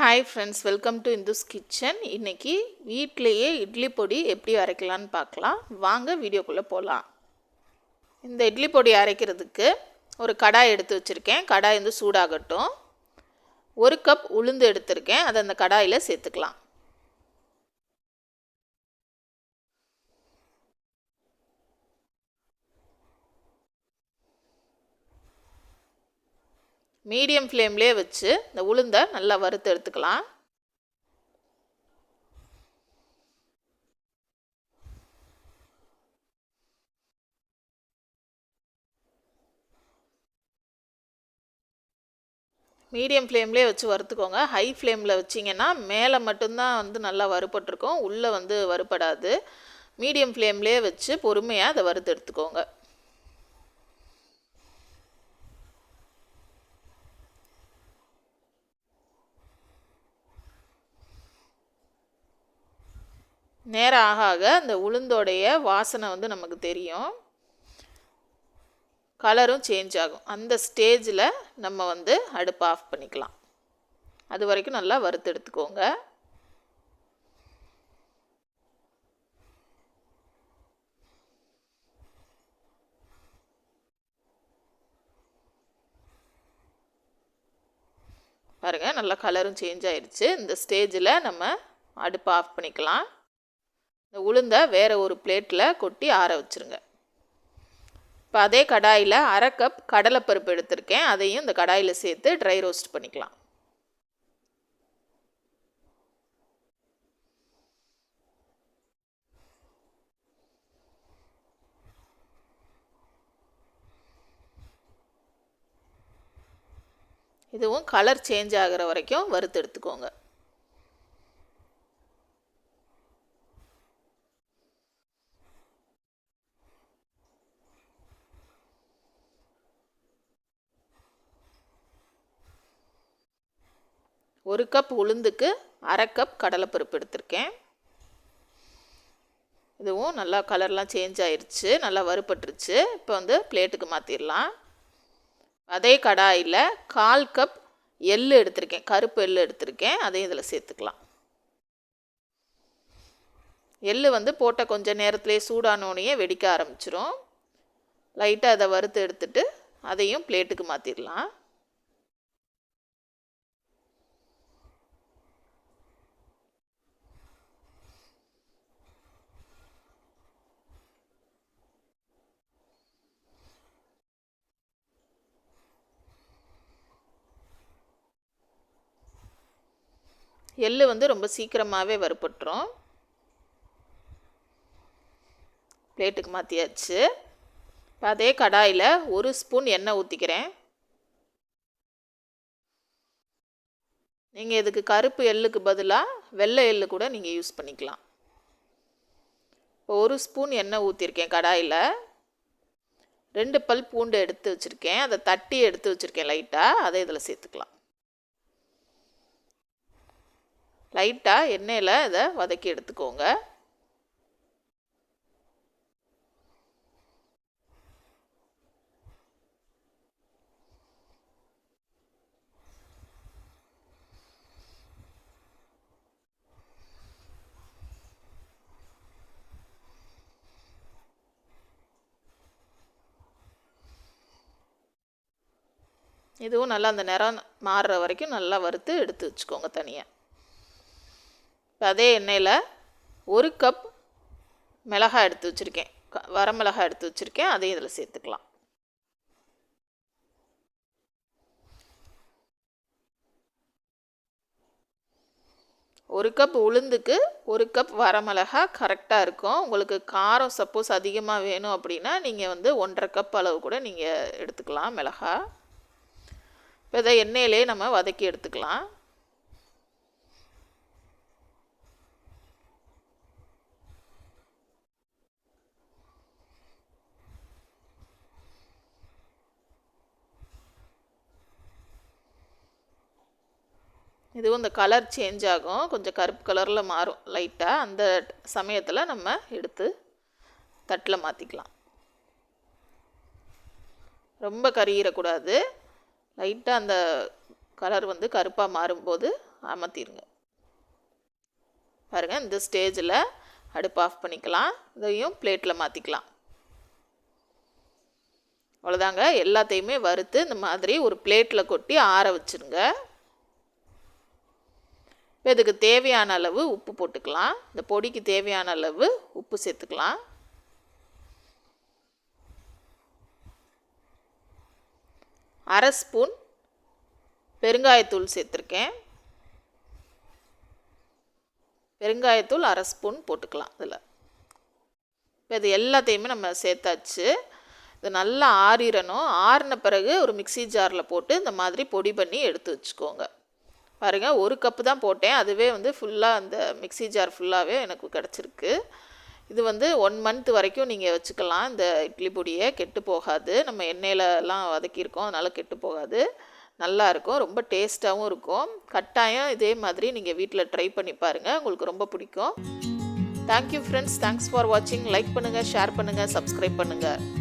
Hi friends welcome to Indhu's kitchen இன்றைக்கி வீட்டிலையே இட்லி பொடி எப்படி அரைக்கலான்னு பார்க்கலாம். வாங்க வீடியோக்குள்ளே போகலாம் இந்த இட்லி பொடி அரைக்கிறதுக்கு ஒரு கடாய் எடுத்து வச்சுருக்கேன். கடாய் வந்து சூடாகட்டும். ஒரு கப் உளுந்து எடுத்திருக்கேன். அதை அந்த கடாயில் சேர்த்துக்கலாம். மீடியம் ஃப்ளேம்லேயே வச்சு இந்த உளுந்தை நல்லா வறுத்து எடுத்துக்கலாம். மீடியம் ஃப்ளேம்லேயே வச்சு வறுத்துக்கோங்க. ஹை ஃப்ளேமில் வச்சிங்கன்னா மேலே மட்டும்தான் வந்து நல்லா வறுபட்டிருக்கும். உள்ளே வந்து வறுபடாது. மீடியம் ஃப்ளேம்லேயே வச்சு பொறுமையாக அதை வறுத்து எடுத்துக்கோங்க. நேரம் ஆக ஆக அந்த உளுந்தோடைய வாசனை வந்து நமக்கு தெரியும். கலரும் சேஞ்ச் ஆகும். அந்த ஸ்டேஜில் நம்ம வந்து அடுப்பை ஆஃப் பண்ணிக்கலாம். அது வரைக்கும் நல்லா வறுத்து எடுத்துக்கோங்க. பாருங்கள் நல்லா கலரும் சேஞ்ச் ஆயிடுச்சு இந்த ஸ்டேஜில் நம்ம அடுப்பை ஆஃப் பண்ணிக்கலாம். இந்த உளுந்தை வேறு ஒரு பிளேட்டில் கொட்டி ஆற வச்சுருங்க. இப்போ அதே கடாயில் அரை கப் கடலைப்பருப்பு எடுத்திருக்கேன். அதையும் இந்த கடாயில் சேர்த்து ட்ரை ரோஸ்ட் பண்ணிக்கலாம். இதுவும் கலர் சேஞ்ச் ஆகிற வரைக்கும் வறுத்து எடுத்துக்கோங்க. ஒரு கப் உளுந்துக்கு அரை கப் கடலைப்பருப்பு எடுத்திருக்கேன். இதுவும் நல்லா கலர்லாம் சேஞ்ச் ஆயிடுச்சு நல்லா வறுபட்டுருச்சு. இப்போ வந்து பிளேட்டுக்கு மாற்றிடலாம் அதே கடாயில் கால் கப் எள் எடுத்திருக்கேன் கருப்பு எள் எடுத்திருக்கேன் அதையும் இதில் சேர்த்துக்கலாம். எள் வந்து போட்ட கொஞ்சம் நேரத்துலேயே சூடானோனையே வெடிக்க ஆரம்பிச்சிரும். லைட்டாக அதை வறுத்து எடுத்துட்டு அதையும் பிளேட்டுக்கு மாற்றிடலாம் எள் வந்து ரொம்ப சீக்கிரமாகவே வறுப்பட்டுரும் பிளேட்டுக்கு மாற்றியாச்சு இப்போ அதே கடாயில் ஒரு ஸ்பூன் எண்ணெய் ஊற்றிக்கிறேன் நீங்கள் இதுக்கு கருப்பு எள்ளுக்கு பதிலாக வெள்ளை எள்ளு கூட நீங்கள் யூஸ் பண்ணிக்கலாம். இப்போ ஒரு ஸ்பூன் எண்ணெய் ஊற்றிருக்கேன் கடாயில். ரெண்டு பல் பூண்டு எடுத்து வச்சுருக்கேன். அதை தட்டி எடுத்து வச்சுருக்கேன் லைட்டாக அதை இதில் சேர்த்துக்கலாம். லைட்டாக எண்ணெயில் இதை வதக்கி எடுத்துக்கோங்க. இதுவும் நல்லா அந்த நிறம் மாறுற வரைக்கும் நல்லா வறுத்து எடுத்து வச்சுக்கோங்க தனியாக அதே எண்ணெயில் ஒரு கப் மிளகாய் எடுத்து வச்சுருக்கேன். வரமிளகாய் எடுத்து வச்சுருக்கேன். அதையும் இதில் சேர்த்துக்கலாம். ஒரு கப் உளுந்துக்கு ஒரு கப் வரமிளகா கரெக்டாக இருக்கும். உங்களுக்கு காரம் சப்போஸ் அதிகமாக வேணும் அப்படின்னா நீங்கள் வந்து ஒன்றரை கப் அளவு கூட நீங்கள் எடுத்துக்கலாம் மிளகா இப்போ இதை எண்ணெயிலே நம்ம வதக்கி எடுத்துக்கலாம். இதுவும் இந்த கலர் சேஞ்ச் ஆகும். கொஞ்சம் கருப்பு கலரில் மாறும் லைட்டாக அந்த சமயத்தில் நம்ம எடுத்து தட்டில் மாற்றிக்கலாம் ரொம்ப கருகிறக்கூடாது லைட்டாக அந்த கலர் வந்து கருப்பாக மாறும்போது அமர்த்திடுங்க பாருங்கள் இந்த ஸ்டேஜில் அடுப்பு ஆஃப் பண்ணிக்கலாம். இதையும் பிளேட்டில் மாற்றிக்கலாம் அவ்வளோதாங்க எல்லாத்தையுமே வறுத்து இந்த மாதிரி ஒரு பிளேட்டில் கொட்டி ஆற வச்சுருங்க. இப்போ இதுக்கு தேவையான அளவு உப்பு போட்டுக்கலாம். இந்த பொடிக்கு தேவையான அளவு உப்பு சேர்த்துக்கலாம். அரை ஸ்பூன் பெருங்காயத்தூள் சேர்த்துருக்கேன். பெருங்காயத்தூள் அரை ஸ்பூன் போட்டுக்கலாம் இதில். இப்போ இது எல்லாத்தையுமே நம்ம சேர்த்தாச்சு. இது நல்லா ஆறிடணும் ஆறின பிறகு ஒரு மிக்சி ஜாரில் போட்டு இந்த மாதிரி பொடி பண்ணி எடுத்து வச்சுக்கோங்க. பாருங்கள் ஒரு கப்பு தான் போட்டேன். அதுவே வந்து ஃபுல்லாக அந்த மிக்சி ஜார் ஃபுல்லாகவே எனக்கு கிடச்சிருக்கு. இது வந்து ஒன் மந்த் வரைக்கும் நீங்கள் வச்சுக்கலாம். இந்த இட்லி பொடியை கெட்டு போகாது. நம்ம எண்ணெயிலலாம் வதக்கியிருக்கோம். அதனால் கெட்டு போகாது. நல்லா இருக்கும். ரொம்ப டேஸ்ட்டாகவும் இருக்கும். கட்டாயம் இதே மாதிரி நீங்கள் வீட்டில் ட்ரை பண்ணி பாருங்கள் உங்களுக்கு ரொம்ப பிடிக்கும். Thank you friends thanks for வாட்சிங் லைக் பண்ணுங்கள் ஷேர் பண்ணுங்கள் சப்ஸ்கிரைப் பண்ணுங்கள்